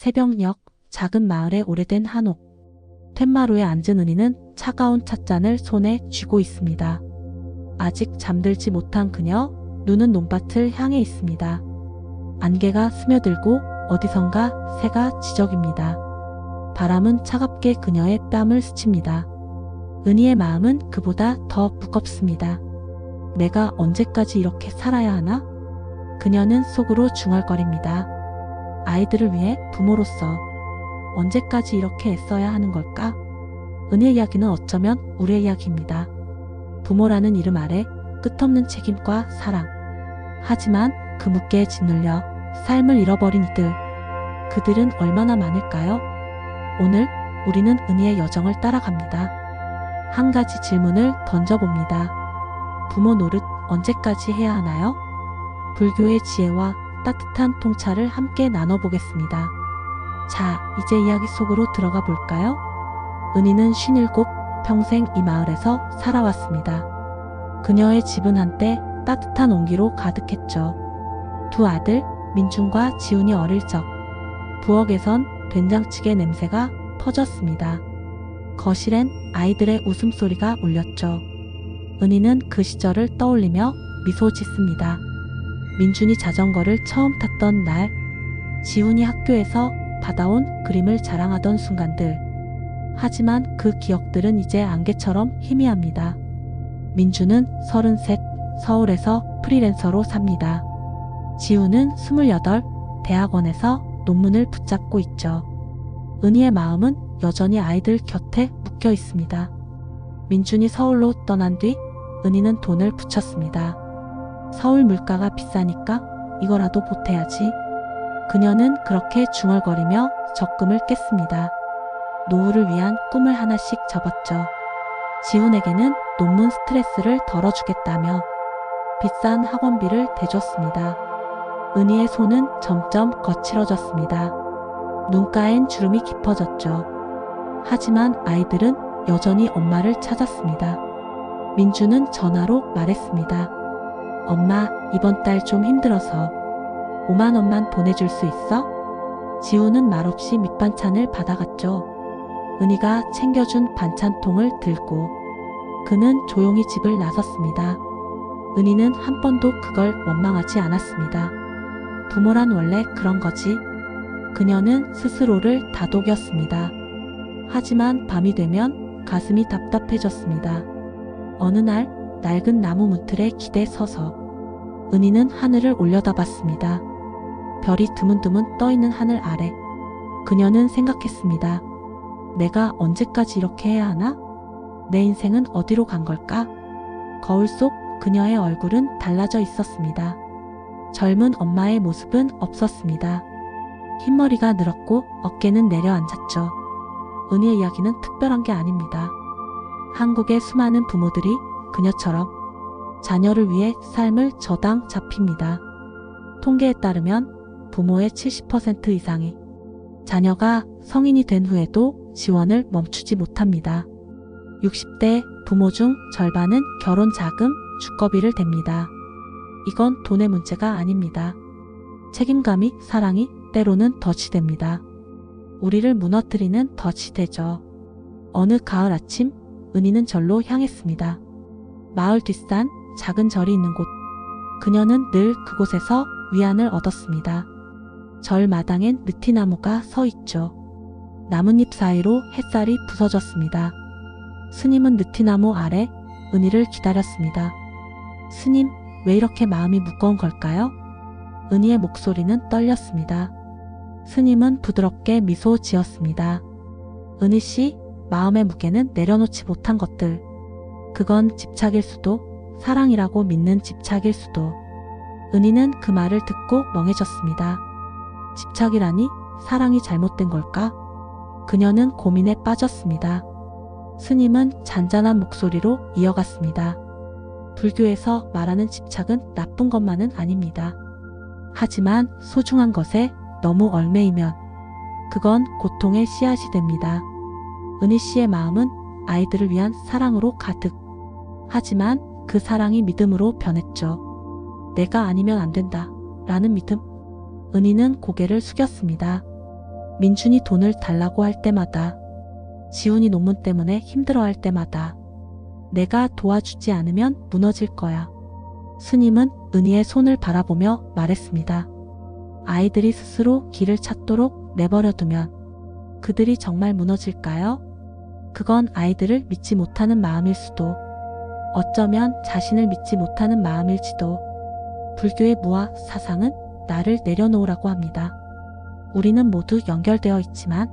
새벽녘 작은 마을의 오래된 한옥. 텐마루에 앉은 은희는 차가운 찻잔을 손에 쥐고 있습니다. 아직 잠들지 못한 그녀, 눈은 논밭을 향해 있습니다. 안개가 스며들고 어디선가 새가 지저깁니다. 바람은 차갑게 그녀의 뺨을 스칩니다. 은희의 마음은 그보다 더 무겁습니다. 내가 언제까지 이렇게 살아야 하나? 그녀는 속으로 중얼거립니다. 아이들을 위해 부모로서 언제까지 이렇게 애써야 하는 걸까? 은혜의 이야기는 어쩌면 우리의 이야기입니다. 부모라는 이름 아래 끝없는 책임과 사랑. 하지만 그 무게에 짓눌려 삶을 잃어버린 이들. 그들은 얼마나 많을까요? 오늘 우리는 은희의 여정을 따라갑니다. 한 가지 질문을 던져봅니다. 부모 노릇 언제까지 해야 하나요? 불교의 지혜와 따뜻한 통찰을 함께 나눠보겠습니다. 자, 이제 이야기 속으로 들어가 볼까요? 은희는 57 평생 이 마을에서 살아왔습니다. 그녀의 집은 한때 따뜻한 온기로 가득했죠. 두 아들, 민준과 지훈이 어릴 적, 부엌에선 된장찌개 냄새가 퍼졌습니다. 거실엔 아이들의 웃음소리가 울렸죠. 은희는 그 시절을 떠올리며 미소 짓습니다. 민준이 자전거를 처음 탔던 날, 지훈이 학교에서 받아온 그림을 자랑하던 순간들. 하지만 그 기억들은 이제 안개처럼 희미합니다. 민준은 33, 서울에서 프리랜서로 삽니다. 지훈은 28, 대학원에서 논문을 붙잡고 있죠. 은희의 마음은 여전히 아이들 곁에 묶여 있습니다. 민준이 서울로 떠난 뒤 은희는 돈을 붙였습니다. 서울 물가가 비싸니까 이거라도 보태야지. 그녀는 그렇게 중얼거리며 적금을 깼습니다. 노후를 위한 꿈을 하나씩 접었죠. 지훈에게는 논문 스트레스를 덜어주겠다며 비싼 학원비를 대줬습니다. 은희의 손은 점점 거칠어졌습니다. 눈가엔 주름이 깊어졌죠. 하지만 아이들은 여전히 엄마를 찾았습니다. 민주는 전화로 말했습니다. 엄마, 이번 달 좀 힘들어서 5만 원만 보내줄 수 있어? 지우는 말없이 밑반찬을 받아갔죠. 은희가 챙겨준 반찬통을 들고 그는 조용히 집을 나섰습니다. 은희는 한 번도 그걸 원망하지 않았습니다. 부모란 원래 그런 거지. 그녀는 스스로를 다독였습니다. 하지만 밤이 되면 가슴이 답답해졌습니다. 어느 날 낡은 나무 문틀에 기대 서서 은희는 하늘을 올려다봤습니다. 별이 드문드문 떠있는 하늘 아래 그녀는 생각했습니다. 내가 언제까지 이렇게 해야 하나? 내 인생은 어디로 간 걸까? 거울 속 그녀의 얼굴은 달라져 있었습니다. 젊은 엄마의 모습은 없었습니다. 흰머리가 늘었고 어깨는 내려앉았죠. 은희의 이야기는 특별한 게 아닙니다. 한국의 수많은 부모들이 그녀처럼 자녀를 위해 삶을 저당 잡힙니다. 통계에 따르면 부모의 70% 이상이 자녀가 성인이 된 후에도 지원을 멈추지 못합니다. 60대 부모 중 절반은 결혼 자금, 주거비를 댑니다. 이건 돈의 문제가 아닙니다. 책임감이 사랑이 때로는 덫이 됩니다. 우리를 무너뜨리는 되죠. 어느 가을 아침 은희는 절로 향했습니다. 마을 뒷산 작은 절이 있는 곳. 그녀는 늘 그곳에서 위안을 얻었습니다. 절 마당엔 느티나무가 서 있죠. 나뭇잎 사이로 햇살이 부서졌습니다. 스님은 느티나무 아래 은희를 기다렸습니다. 스님, 왜 이렇게 마음이 무거운 걸까요? 은희의 목소리는 떨렸습니다. 스님은 부드럽게 미소 지었습니다. 은희 씨, 마음의 무게는 내려놓지 못한 것들. 그건 집착일 수도, 사랑이라고 믿는 집착일 수도. 은희는 그 말을 듣고 멍해졌습니다. 집착이라니 사랑이 잘못된 걸까? 그녀는 고민에 빠졌습니다. 스님은 잔잔한 목소리로 이어갔습니다. 불교에서 말하는 집착은 나쁜 것만은 아닙니다. 하지만 소중한 것에 너무 얼매이면 그건 고통의 씨앗이 됩니다. 은희 씨의 마음은 아이들을 위한 사랑으로 가득. 하지만 그 사랑이 믿음으로 변했죠. 내가 아니면 안 된다. 라는 믿음. 은희는 고개를 숙였습니다. 민준이 돈을 달라고 할 때마다, 지훈이 논문 때문에 힘들어 할 때마다, 내가 도와주지 않으면 무너질 거야. 스님은 은희의 손을 바라보며 말했습니다. 아이들이 스스로 길을 찾도록 내버려두면 그들이 정말 무너질까요? 그건 아이들을 믿지 못하는 마음일 수도, 어쩌면 자신을 믿지 못하는 마음일지도, 불교의 무아 사상은 나를 내려놓으라고 합니다. 우리는 모두 연결되어 있지만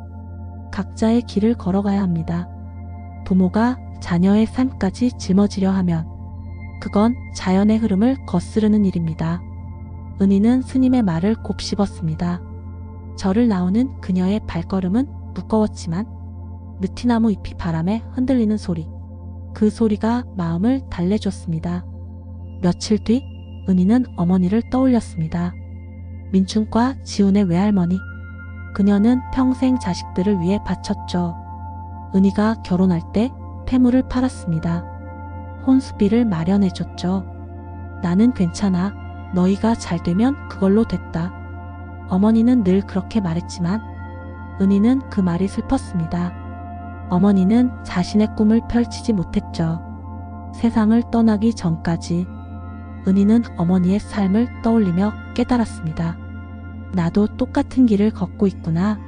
각자의 길을 걸어가야 합니다. 부모가 자녀의 삶까지 짊어지려 하면 그건 자연의 흐름을 거스르는 일입니다. 은희는 스님의 말을 곱씹었습니다. 절을 나오는 그녀의 발걸음은 무거웠지만 느티나무 잎이 바람에 흔들리는 소리. 그 소리가 마음을 달래줬습니다. 며칠 뒤 은희는 어머니를 떠올렸습니다. 민춘과 지훈의 외할머니. 그녀는 평생 자식들을 위해 바쳤죠. 은희가 결혼할 때 폐물을 팔았습니다. 혼수비를 마련해줬죠. 나는 괜찮아. 너희가 잘 되면 그걸로 됐다. 어머니는 늘 그렇게 말했지만 은희는 그 말이 슬펐습니다. 어머니는 자신의 꿈을 펼치지 못했죠. 세상을 떠나기 전까지 은희는 어머니의 삶을 떠올리며 깨달았습니다. 나도 똑같은 길을 걷고 있구나.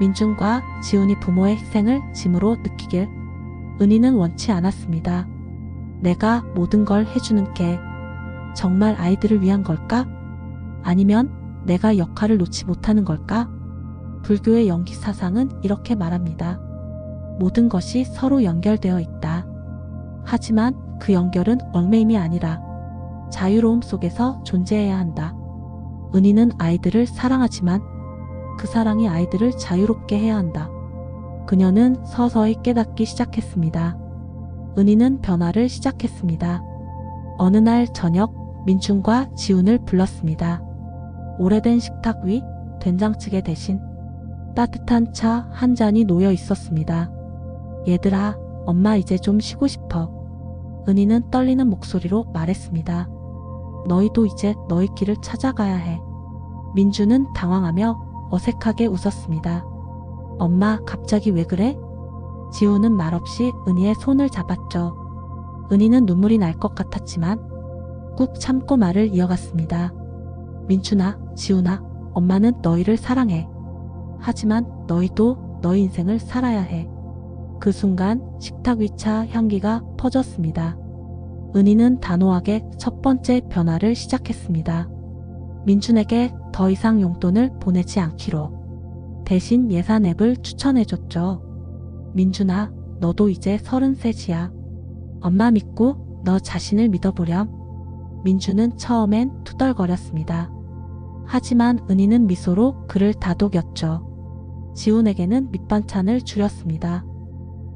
민준과 지훈이 부모의 희생을 짐으로 느끼길 은희는 원치 않았습니다. 내가 모든 걸 해주는 게 정말 아이들을 위한 걸까? 아니면 내가 역할을 놓지 못하는 걸까? 불교의 연기 사상은 이렇게 말합니다. 모든 것이 서로 연결되어 있다. 하지만 그 연결은 얽매임이 아니라 자유로움 속에서 존재해야 한다. 은희는 아이들을 사랑하지만 그 사랑이 아이들을 자유롭게 해야 한다. 그녀는 서서히 깨닫기 시작했습니다. 은희는 변화를 시작했습니다. 어느 날 저녁 민춘과 지훈을 불렀습니다. 오래된 식탁 위 된장찌개 대신 따뜻한 차 한 잔이 놓여 있었습니다. 얘들아, 엄마 이제 좀 쉬고 싶어. 은희는 떨리는 목소리로 말했습니다. 너희도 이제 너희 길을 찾아가야 해. 민주는 당황하며 어색하게 웃었습니다. 엄마, 갑자기 왜 그래? 지우는 말없이 은희의 손을 잡았죠. 은희는 눈물이 날 것 같았지만 꾹 참고 말을 이어갔습니다. 민춘아, 지훈아, 엄마는 너희를 사랑해. 하지만 너희도 너희 인생을 살아야 해. 그 순간 식탁 위 차 향기가 퍼졌습니다. 은희는 단호하게 첫 번째 변화를 시작했습니다. 민준에게 더 이상 용돈을 보내지 않기로 대신 예산 앱을 추천해줬죠. 민준아, 너도 이제 서른 세지야. 엄마 믿고 너 자신을 믿어보렴. 민주는 처음엔 투덜거렸습니다. 하지만 은희는 미소로 그를 다독였죠. 지훈에게는 밑반찬을 줄였습니다.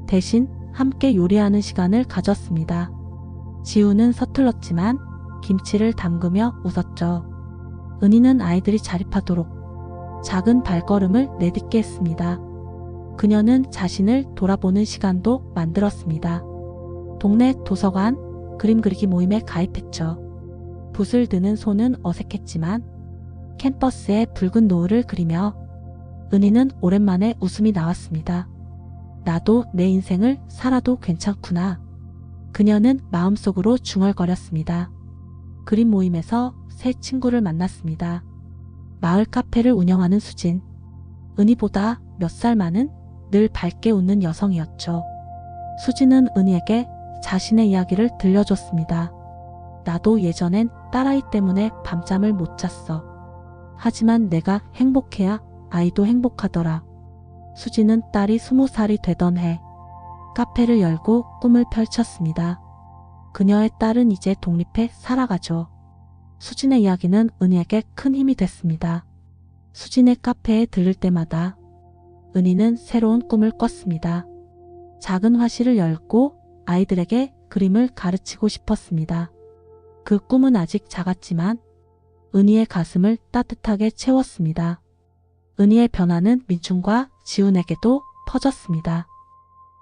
대신 함께 요리하는 시간을 가졌습니다. 지훈은 서툴렀지만 김치를 담그며 웃었죠. 은희는 아이들이 자립하도록 작은 발걸음을 내딛게 했습니다. 그녀는 자신을 돌아보는 시간도 만들었습니다. 동네 도서관 그림 그리기 모임에 가입했죠. 붓을 드는 손은 어색했지만 캠퍼스에 붉은 노을을 그리며 은희는 오랜만에 웃음이 나왔습니다. 나도 내 인생을 살아도 괜찮구나. 그녀는 마음속으로 중얼거렸습니다. 그림 모임에서 새 친구를 만났습니다. 마을 카페를 운영하는 수진. 은희보다 몇 살 많은 늘 밝게 웃는 여성이었죠. 수진은 은희에게 자신의 이야기를 들려줬습니다. 나도 예전엔 딸아이 때문에 밤잠을 못 잤어. 하지만 내가 행복해야 아이도 행복하더라. 수지는 딸이 스무 살이 되던 해 카페를 열고 꿈을 펼쳤습니다. 그녀의 딸은 이제 독립해 살아가죠. 수진의 이야기는 은희에게 큰 힘이 됐습니다. 수진의 카페에 들를 때마다 은희는 새로운 꿈을 꿨습니다. 작은 화실을 열고 아이들에게 그림을 가르치고 싶었습니다. 그 꿈은 아직 작았지만 은희의 가슴을 따뜻하게 채웠습니다. 은희의 변화는 민춘과 지훈에게도 퍼졌습니다.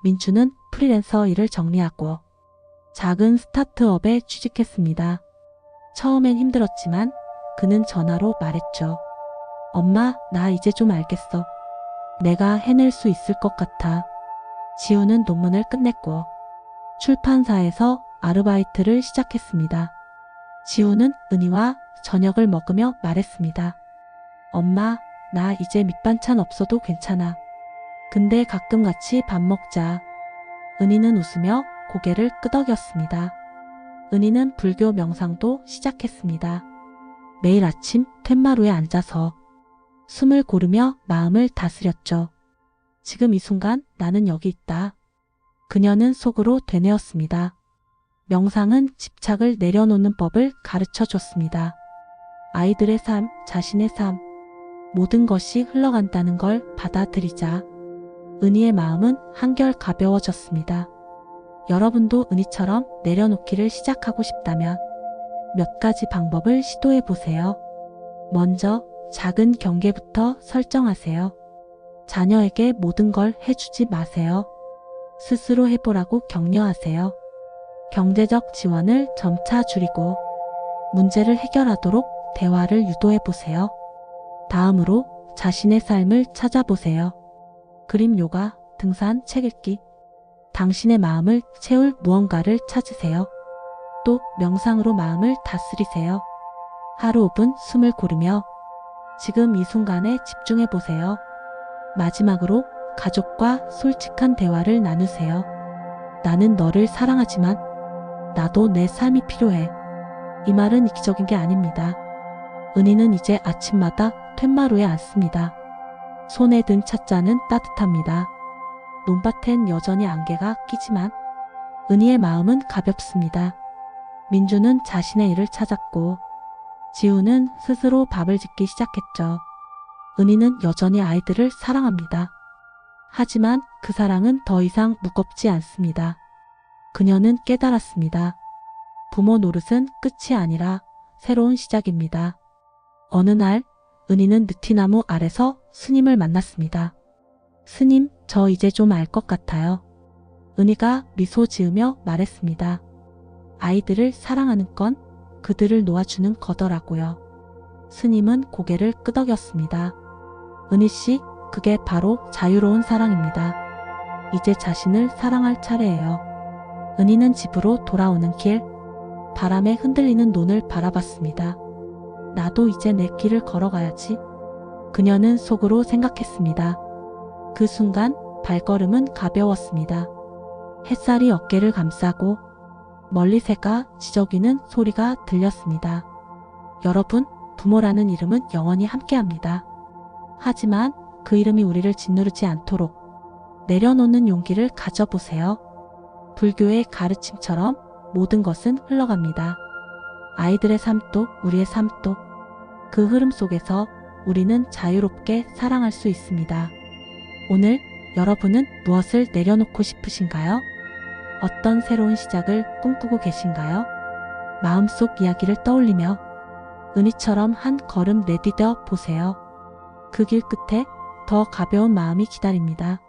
민춘은 프리랜서 일을 정리하고 작은 스타트업에 취직했습니다. 처음엔 힘들었지만 그는 전화로 말했죠. 엄마, 나 이제 좀 알겠어. 내가 해낼 수 있을 것 같아. 지우는 논문을 끝냈고 출판사에서 아르바이트를 시작했습니다. 지우는 은희와 저녁을 먹으며 말했습니다. 엄마, 나 이제 밑반찬 없어도 괜찮아. 근데 가끔 같이 밥 먹자. 은희는 웃으며 고개를 끄덕였습니다. 은희는 불교 명상도 시작했습니다. 매일 아침 툇마루에 앉아서 숨을 고르며 마음을 다스렸죠. 지금 이 순간 나는 여기 있다. 그녀는 속으로 되뇌었습니다. 명상은 집착을 내려놓는 법을 가르쳐 줬습니다. 아이들의 삶, 자신의 삶, 모든 것이 흘러간다는 걸 받아들이자. 은희의 마음은 한결 가벼워졌습니다. 여러분도 은희처럼 내려놓기를 시작하고 싶다면 몇 가지 방법을 시도해 보세요. 먼저 작은 경계부터 설정하세요. 자녀에게 모든 걸 해주지 마세요. 스스로 해보라고 격려하세요. 경제적 지원을 점차 줄이고 문제를 해결하도록 대화를 유도해 보세요. 다음으로 자신의 삶을 찾아보세요. 그림 요가, 등산, 책 읽기. 당신의 마음을 채울 무언가를 찾으세요. 또 명상으로 마음을 다스리세요. 하루 5분 숨을 고르며 지금 이 순간에 집중해 보세요. 마지막으로 가족과 솔직한 대화를 나누세요. 나는 너를 사랑하지만 나도 내 삶이 필요해. 이 말은 이기적인 게 아닙니다. 은희는 이제 아침마다 툇마루에 앉습니다. 손에 든 찻잔은 따뜻합니다. 논밭엔 여전히 안개가 끼지만 은희의 마음은 가볍습니다. 민주는 자신의 일을 찾았고 지우는 스스로 밥을 짓기 시작했죠. 은희는 여전히 아이들을 사랑합니다. 하지만 그 사랑은 더 이상 무겁지 않습니다. 그녀는 깨달았습니다. 부모 노릇은 끝이 아니라 새로운 시작입니다. 어느 날 은희는 느티나무 아래서 스님을 만났습니다. 스님, 저 이제 좀 알 것 같아요. 은희가 미소 지으며 말했습니다. 아이들을 사랑하는 건 그들을 놓아주는 거더라고요. 스님은 고개를 끄덕였습니다. 은희 씨, 그게 바로 자유로운 사랑입니다. 이제 자신을 사랑할 차례예요. 은희는 집으로 돌아오는 길, 바람에 흔들리는 논을 바라봤습니다. 나도 이제 내 길을 걸어가야지. 그녀는 속으로 생각했습니다. 그 순간 발걸음은 가벼웠습니다. 햇살이 어깨를 감싸고 멀리 새가 지저귀는 소리가 들렸습니다. 여러분, 부모라는 이름은 영원히 함께합니다. 하지만 그 이름이 우리를 짓누르지 않도록 내려놓는 용기를 가져보세요. 불교의 가르침처럼 모든 것은 흘러갑니다. 아이들의 삶도 우리의 삶도 그 흐름 속에서 우리는 자유롭게 사랑할 수 있습니다. 오늘 여러분은 무엇을 내려놓고 싶으신가요? 어떤 새로운 시작을 꿈꾸고 계신가요? 마음속 이야기를 떠올리며 은희처럼 한 걸음 내디뎌 보세요. 그 길 끝에 더 가벼운 마음이 기다립니다.